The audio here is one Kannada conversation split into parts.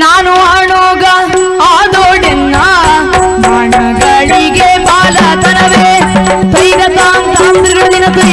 ನಾನು ಅಣೋಗ ಆದೋಡೆನ್ನ ಬಾಣಗಳಿಗೆ ಬಾಲ ತನವೇ ಕೈಗತಾಂತಾಂತ್ರಿಗಳು ದಿನ ಕೈ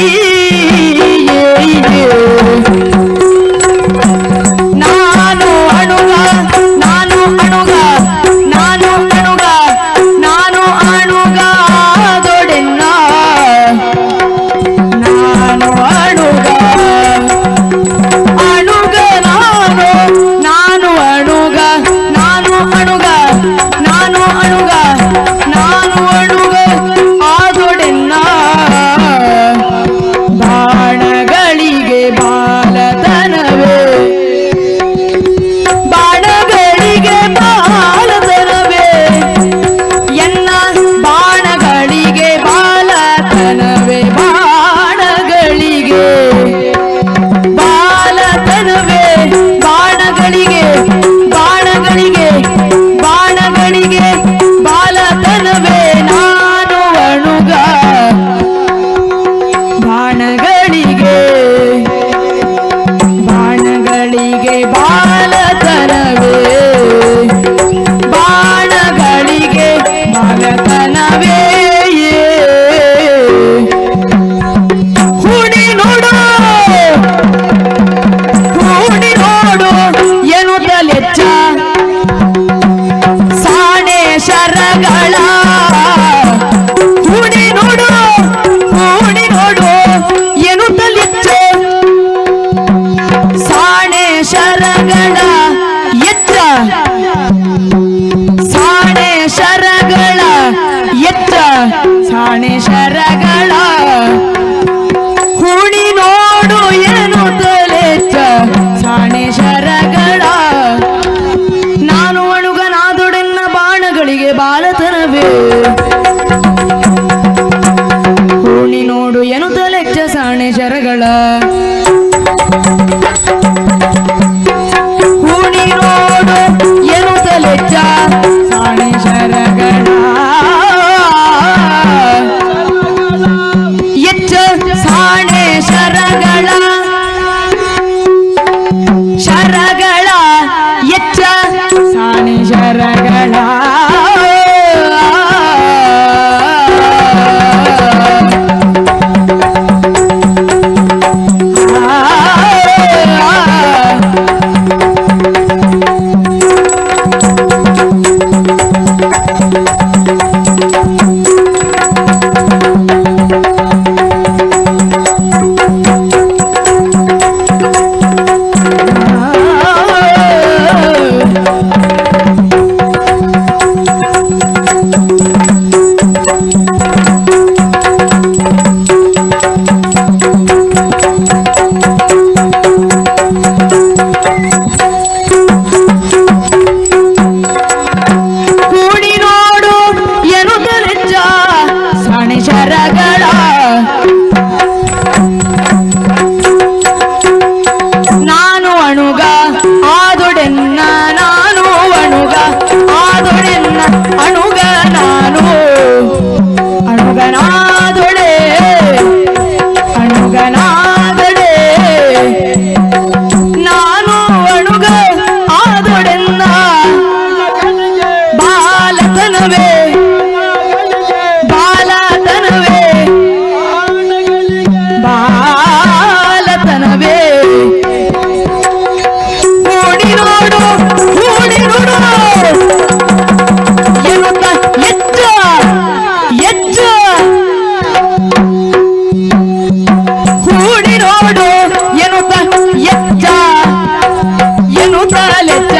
ಎಚ್ಚ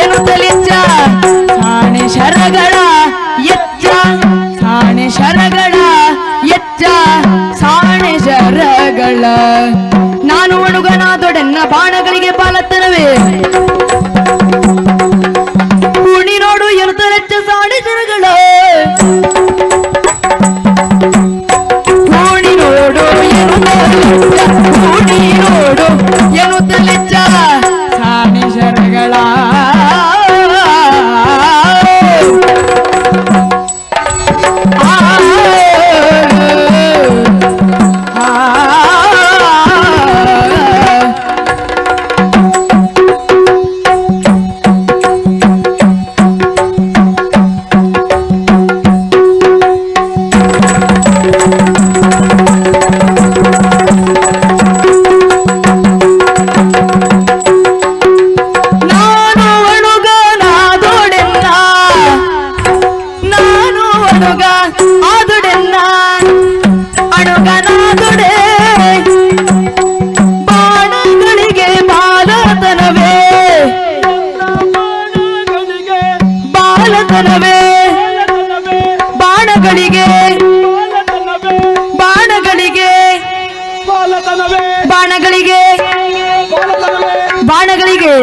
ಎನುತ್ತಲಿಚ್ಚ ಕಾಣೆ ಶರಗಳ ಎಚ್ಚ. ಕಾಣೆ ಸಾಣೆ ಶರಗಳ ನಾನು ಒಣುಗನ ದೊಡನ್ನ ಬಾಣಗಳಿಗೆ ಪಾಲತ್ತನವೇ ಕುಣಿ ನೋಡು ಎನುತ್ತಲೆಚ್ಚ ಬಾಣಗಳಿಗೆ. ಬಾಣಗಳಿಗೆ. ಬಾಣಗಳಿಗೆ. ಬಾಣಗಳಿಗೆ.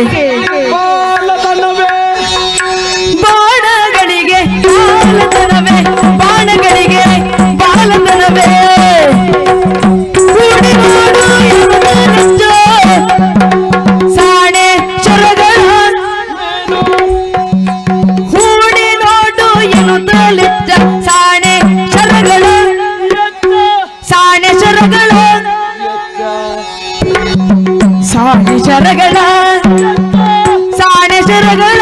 ವಿಚಾರಗಳ ಸಾಣೆ ಶರಗಳ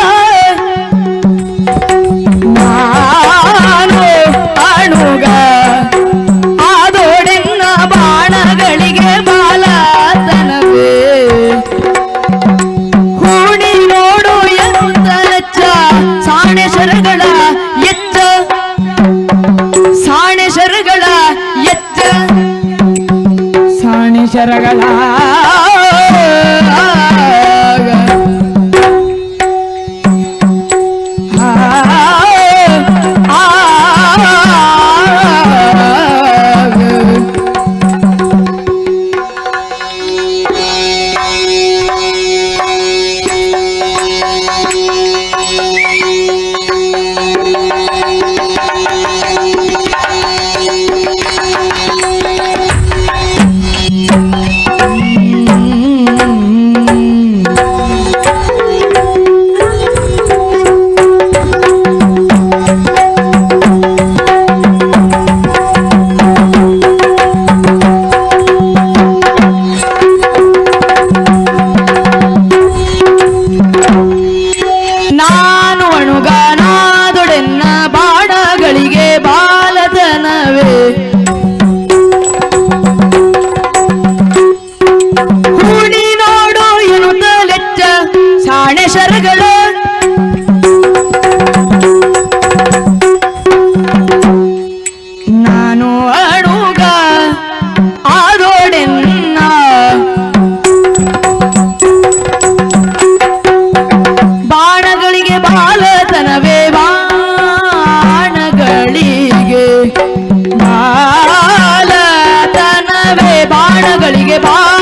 ಬಾಳಿಗೆ ಬಾ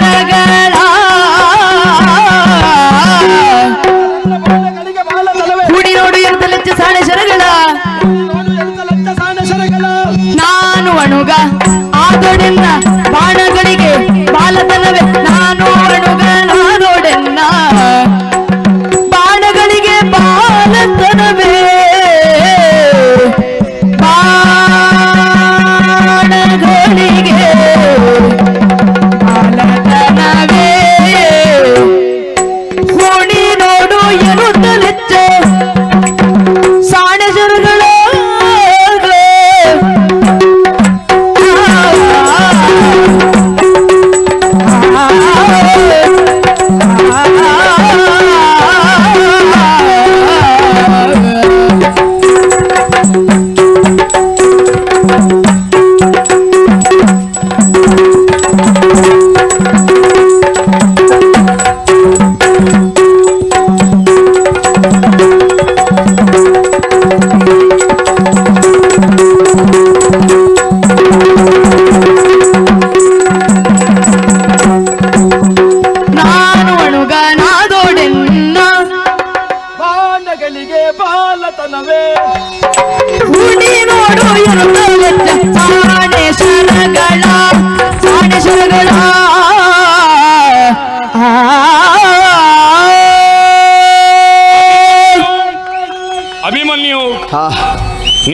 கரகள ಗುಡಿನೋಡು ಇರುತ್ತವೆ ಸಾಣೆ ಶರಗಳ ಸಾಣೆ ಶರಗಳ